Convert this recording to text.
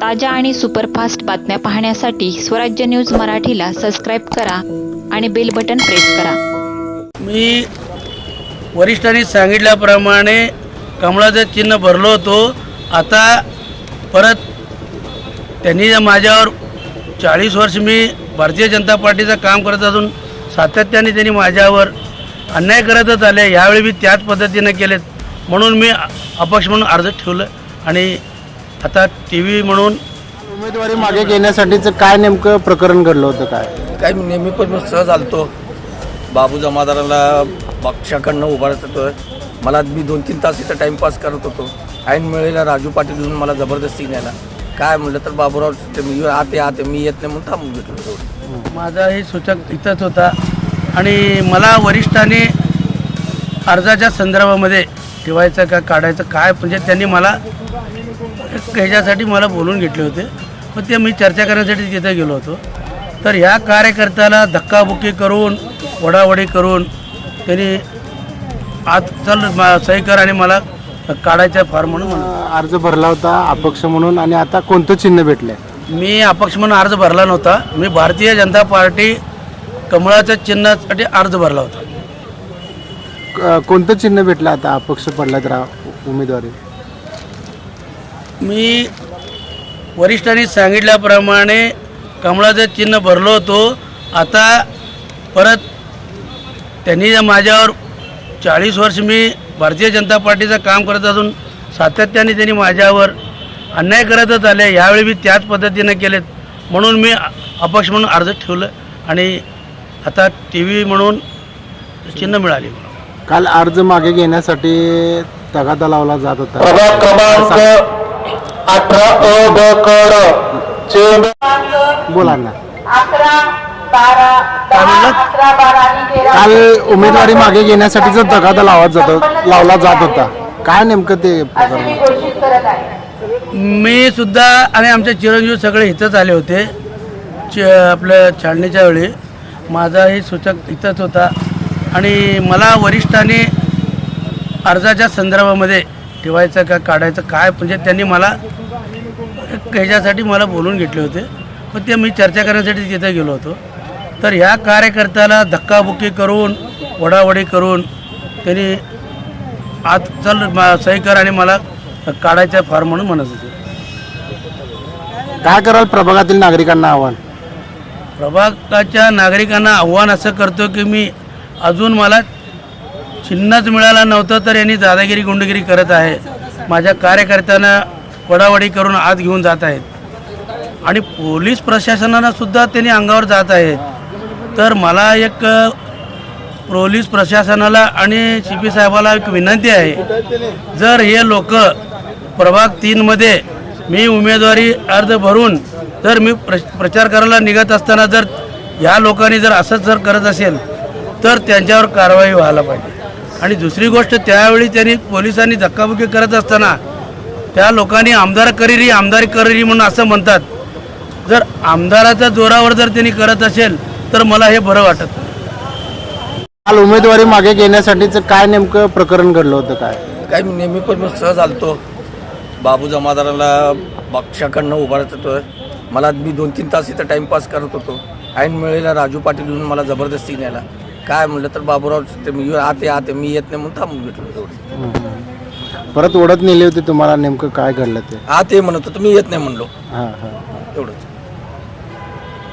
ताज्या आणि सुपरफास्ट बातम्या पाहण्यासाठी स्वराज्य न्यूज मराठीला सबस्क्राईब करा आणि बेल बटन प्रेस करा. मी वरिष्ठांनी सांगितल्याप्रमाणे कमळाचं चिन्ह भरलो होतो. आता परत त्यांनी माझ्यावर चाळीस वर्ष मी भारतीय जनता पार्टीचं काम करत असून सातत्याने त्यांनी माझ्यावर अन्याय करतच आले. यावेळी मी त्याच पद्धतीनं केलेत. म्हणून मी अपक्ष म्हणून अर्ज ठेवलं आणि आता टी व्ही म्हणून उमेदवारी मागे घेण्यासाठीचं काय नेमकं प्रकरण घडलं होतं काय? काय मी नेहमी पण मी सहज आलतो. बाबू जमादाराला पक्षाकडनं उभारत होतो. मला मी दोन तीन तास इथं टाईमपास करत होतो. ऐन वेळेला राजू पाटील येऊन मला जबरदस्ती न्यायला. काय म्हणलं तर बाबूराव ते मी आत आत मी येत नाही म्हणून थांबून घेतलं तेवढं. माझाही सूचक इथंच होता. आणि मला वरिष्ठांनी अर्जाच्या संदर्भामध्ये ठेवायचं का काढायचं काय? म्हणजे त्यांनी मला ह्याच्यासाठी मला बोलून घेतले होते. मग ते मी चर्चा करण्यासाठी तिथे गेलो होतो. तर ह्या कार्यकर्त्याला धक्काबुक्की करून वडावडी करून त्यांनी आज चल सही कर आणि मला काढायचं फार म्हणून अर्ज भरला होता अपक्ष म्हणून आणि आता कोणतं चिन्ह भेटलंय? मी अपक्ष म्हणून अर्ज भरला नव्हता. मी भारतीय जनता पार्टी कमळाच्या चिन्हासाठी अर्ज भरला होता. कोणतं चिन्ह भेटलं आता अपक्ष पडला तर उमेदवारी? मी वरिष्ठांनी सांगितल्याप्रमाणे कमळाचं चिन्ह भरलो होतो. आता परत त्यांनी माझ्यावर चाळीस वर्ष मी भारतीय जनता पार्टीचं काम करत असून सातत्याने त्यांनी माझ्यावर अन्याय करतच आले. यावेळी मी त्याच पद्धतीनं केलेत. म्हणून मी अपक्ष म्हणून अर्ज ठेवलं आणि आता टी व्ही म्हणून चिन्ह मिळाली. काल अर्ज मागे घेण्यासाठी तगादा लावला जात होता. अठरा अ ब क ड चेंब बोला ना? काल उमेदवारी मागे घेण्यासाठीचा तगादा लावला जात लावला जात होता. काय नेमकं ते मी घोषित करत आहे. मी सुद्धा आणि आमचे चिरंजीव सगळे इथंच आले होते. च आपलं छाडणीच्या वेळी. माझाही सूचक इथंच होता. आणि मला वरिष्ठांनी अर्जाच्या संदर्भामध्ये ठेवायचं का काढायचं काय? म्हणजे त्यांनी मला ह्याच्यासाठी मला बोलून घेतले होते. मग ते मी चर्चा करण्यासाठी तिथे गेलो होतो. तर ह्या कार्यकर्त्याला धक्काबुक्की करून वडावडी करून त्यांनी आज चल सही कर आणि मला काढायचं फार म्हणून म्हणत होते. काय कराल प्रभागातील नागरिकांना आव्हान? प्रभागाच्या नागरिकांना आव्हान असं करतो की मी अजून मला चिन्हच मिळालं नव्हतं तर यांनी दादागिरी गुंडगिरी करत आहे. माझ्या कार्यकर्त्यांना वडावडी करून आत घेऊन जात आहेत. आणि पोलीस प्रशासनानं सुद्धा त्यांनी अंगावर जात आहेत. तर मला एक पोलीस प्रशासनाला आणि सी पी साहेबाला एक विनंती आहे. जर हे लोक प्रभाग तीनमध्ये मी उमेदवारी अर्ज भरून जर मी प्र प्रचार करायला निघत असताना जर ह्या लोकांनी जर असंच जर करत असेल तर त्यांच्यावर कारवाई व्हायला पाहिजे. आणि दुसरी गोष्ट त्यावेळी त्यांनी पोलिसांनी धक्काबुक्की करत असताना त्या लोकांनी आमदार करेरी आमदारी करेरी म्हणून असं म्हणतात. जर आमदाराच्या जोरावर जर त्यांनी करत असेल तर मला हे बरं वाटत. काल उमेदवारी मागे घेण्यासाठीचं काय नेमकं प्रकरण घडलं होतं काय? काय मी नेहमी पण मी सहज आलतो. बाबू जमादाराला पक्षाकडनं उभारत होतो. मला मी दोन तीन तास इथं टाईमपास करत होतो. ऐन वेळेला राजू पाटील येऊन मला जबरदस्ती न्यायला. काय म्हणलं तर बाबूराव ते मी आत ये, आत मी येत नाही म्हणून थांबून घेतलं. परत ओढत नेली होती तुम्हाला नेमकं काय घडलं ते? आत ये म्हणत होतो मी येत नाही म्हणलो. हां हां. एवढंच.